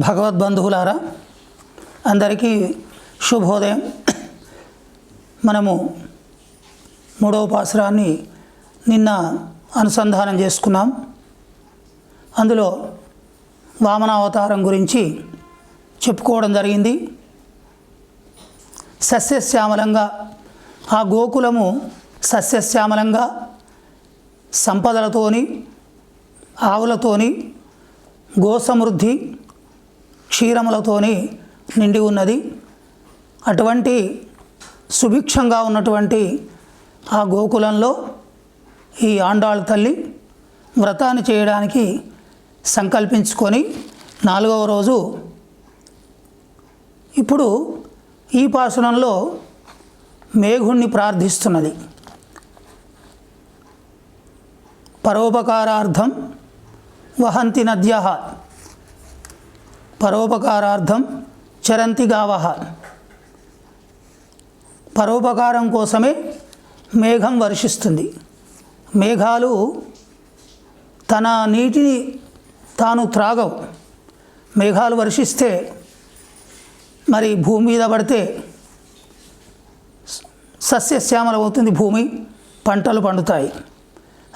భగవద్బంధువులారా అందరికీ శుభోదయం. మనము మూడవ పాసురాన్ని నిన్న అనుసంధానం చేసుకున్నాం. అందులో వామనావతారం గురించి చెప్పుకోవడం జరిగింది. సస్యశ్యామలంగా ఆ గోకులము సస్యశ్యామలంగా సంపదలతోని ఆవులతోని గోసమృద్ధి క్షీరములతోని నిండి ఉన్నది. అటువంటి సుభిక్షంగా ఉన్నటువంటి ఆ గోకులంలో ఈ ఆండాళ్ళ తల్లి వ్రతాన్ని చేయడానికి సంకల్పించుకొని నాలుగవ రోజు ఇప్పుడు ఈ పాసనంలో మేఘుణ్ణి ప్రార్థిస్తున్నది. పరోపకారార్థం వహంతి నద్య పరోపకారార్థం చరంతి గావహ పరోపకారం కోసమే మేఘం వర్షిస్తుంది. మేఘాలు తన నీటిని తాను త్రాగవు. మేఘాలు వర్షిస్తే మరి భూమి మీద పడితే సస్యశ్యామలమవుతుంది భూమి పంటలు పండుతాయి.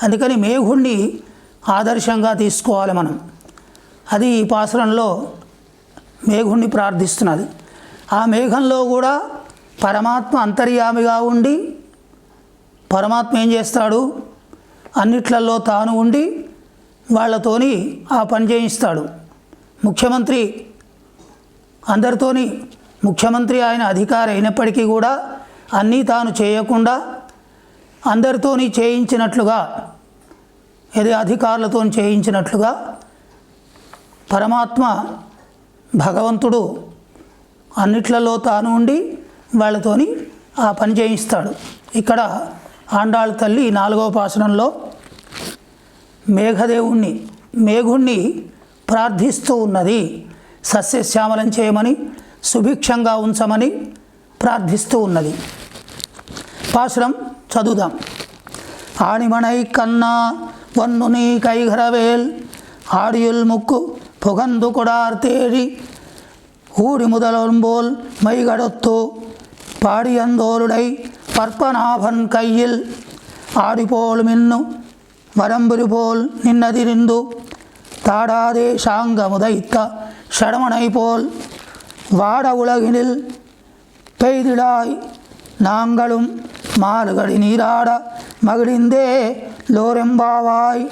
అందుకని మేఘుణ్ణి ఆదర్శంగా తీసుకోవాలి మనం. అది ఈ పాసరంలో మేఘుణ్ణి ప్రార్థిస్తున్నది. ఆ మేఘంలో కూడా పరమాత్మ అంతర్యామిగా ఉండి పరమాత్మ ఏం చేస్తాడు? అన్నిట్లలో తాను ఉండి వాళ్ళతోని ఆ పని చేయిస్తాడు. ముఖ్యమంత్రి అందరితోని ముఖ్యమంత్రి ఆయన అధికారి అయినప్పటికీ కూడా అన్నీ తాను చేయకుండా అందరితోని చేయించినట్లుగా ఏది అధికారులతో చేయించినట్లుగా పరమాత్మ భగవంతుడు అన్నిట్లలో తాను ఉండి వాళ్ళతోని ఆ పని చేయిస్తాడు. ఇక్కడ ఆండాళ్ళ తల్లి నాలుగవ పాసనంలో మేఘదేవుణ్ణి మేఘుణ్ణి ప్రార్థిస్తూ ఉన్నది. సస్యశ్యామలం చేయమని సుభిక్షంగా ఉంచమని ప్రార్థిస్తూ ఉన్నది. పాశురం చదువుదాం. ఆణిమణై కన్నా వన్ను నీ కైఘరవేల్ ఆడియుల్ ముక్కు పుగందు తేడి தேழி ஊடி முதலொம்போல் மைகடொத்து பாடியந்தோளுடை பற்பநாபன் கையில் ஆடிபோல் மின்னு வரம்புரி போல் நின்னதிரிந்து தாடாதே சாங்க முதைத்த ஷடமனை போல் வாட உலகினில் பெய்திடாய் நாங்களும் మాలుగడి నీరాడ మగిడిందే లోరెంబావాయ్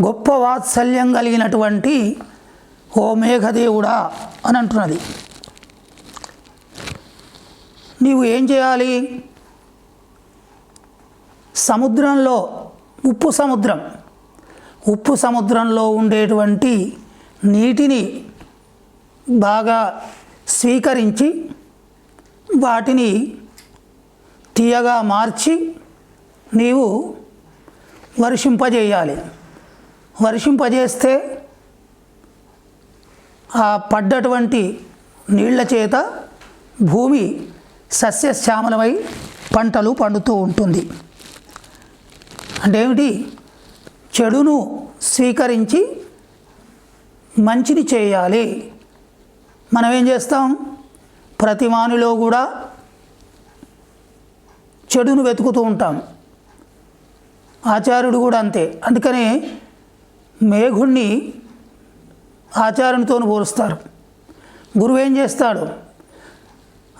గొప్ప వాత్సల్యం కలిగినటువంటి ఓ మేఘదేవుడా అని అంటున్నది. నీవు ఏం చేయాలి? సముద్రంలో ఉప్పు సముద్రం. ఉప్పు సముద్రంలో ఉండేటువంటి నీటిని బాగా స్వీకరించి వాటిని తీయగా మార్చి నీవు వర్షింపజేయాలి. వర్షింపజేస్తే ఆ పడ్డటువంటి నీళ్ళ చేత భూమి సస్యశ్యామలమై పంటలు పండుతూ ఉంటుంది. అంటే ఏమిటి? చెడును స్వీకరించి మంచిని చేయాలి. మనం ఏం చేస్తాం? ప్రతిమానిలో కూడా చెడును వెతుకుతూ ఉంటాం. ఆచార్యుడు కూడా అంతే. అందుకనే మేఘుణ్ణి ఆచార్యునితో పోలుస్తారు. గురువు ఏం చేస్తాడు?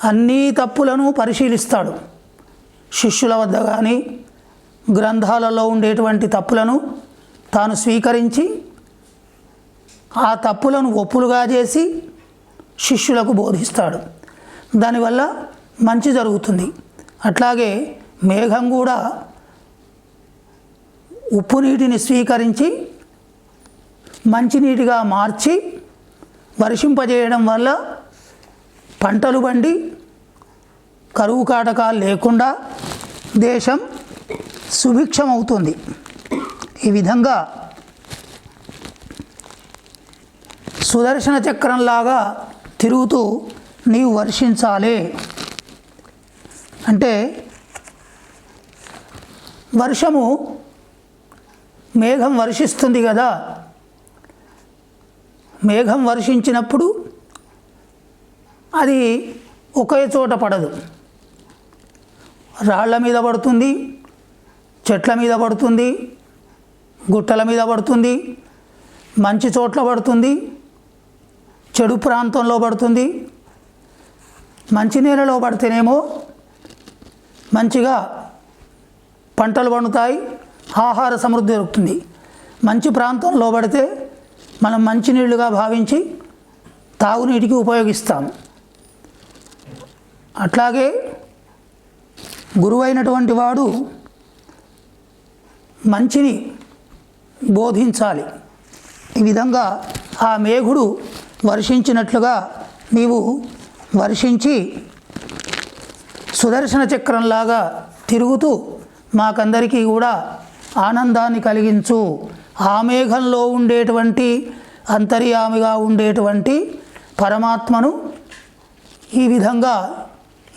అన్ని తప్పులను పరిశీలిస్తాడు. శిష్యుల వద్ద కానీ గ్రంథాలలో ఉండేటువంటి తప్పులను తాను స్వీకరించి ఆ తప్పులను ఒప్పులుగా చేసి శిష్యులకు బోధిస్తాడు. దానివల్ల మంచి జరుగుతుంది. అట్లాగే మేఘం కూడా ఉప్పు నీటిని స్వీకరించి మంచినీటిగా మార్చి వర్షింపజేయడం వల్ల పంటలు పండి కరువు కాటకాలు లేకుండా దేశం సుభిక్షమవుతుంది. ఈ విధంగా సుదర్శన చక్రంలాగా తిరుగుతూ నీవు వర్షించాలి. అంటే వర్షము మేఘం వర్షిస్తుంది కదా మేఘం వర్షించినప్పుడు అది ఒకే చోట పడదు. రాళ్ళ మీద పడుతుంది చెట్ల మీద పడుతుంది గుట్టల మీద పడుతుంది మంచి చోట్ల పడుతుంది చెడు ప్రాంతంలో పడుతుంది. మంచి నేలలో పడితేనేమో మంచిగా పంటలు పండుతాయి ఆహార సమృద్ధి దొరుకుతుంది. మంచి ప్రాంతంలో పడితే మనం మంచినీళ్ళుగా భావించి తాగునీటికి ఉపయోగిస్తాము అట్లాగే గురువైనటువంటి వాడు మంచిని బోధించాలి. ఈ విధంగా ఆ మేఘుడు వర్షించినట్లుగా నీవు వర్షించి సుదర్శన చక్రంలాగా తిరుగుతూ మాకందరికీ కూడా ఆనందాన్ని కలిగించు. ఆ మేఘంలో ఉండేటువంటి అంతర్యామిగా ఉండేటువంటి పరమాత్మను ఈ విధంగా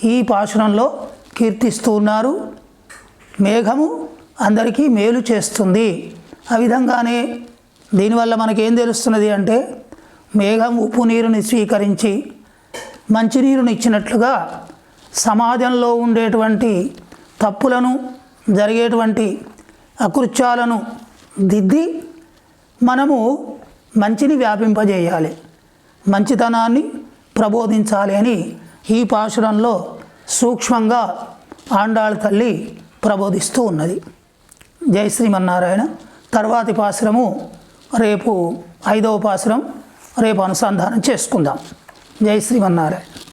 ఈ పాశురంలో కీర్తిస్తూ ఉన్నారు మేఘము అందరికీ మేలు చేస్తుంది. ఆ విధంగానే దీనివల్ల మనకేం తెలుస్తున్నది అంటే మేఘం ఉప్పు నీరుని స్వీకరించి మంచినీరుని ఇచ్చినట్లుగా సమాజంలో ఉండేటువంటి తప్పులను జరిగేటువంటి అకృత్యాలను దిద్ది మనము మంచిని వ్యాపింపజేయాలి. మంచితనాన్ని ప్రబోధించాలి అని ఈ పాశురంలో సూక్ష్మంగా ఆండాళ్ తల్లి ప్రబోధిస్తూ ఉన్నది. జై శ్రీమన్నారాయణ. తర్వాతి పాశురము రేపు ఐదవ పాశురం. రేపు అనుసంధానం చేసుకుందాం. జై శ్రీమన్నారాయణ.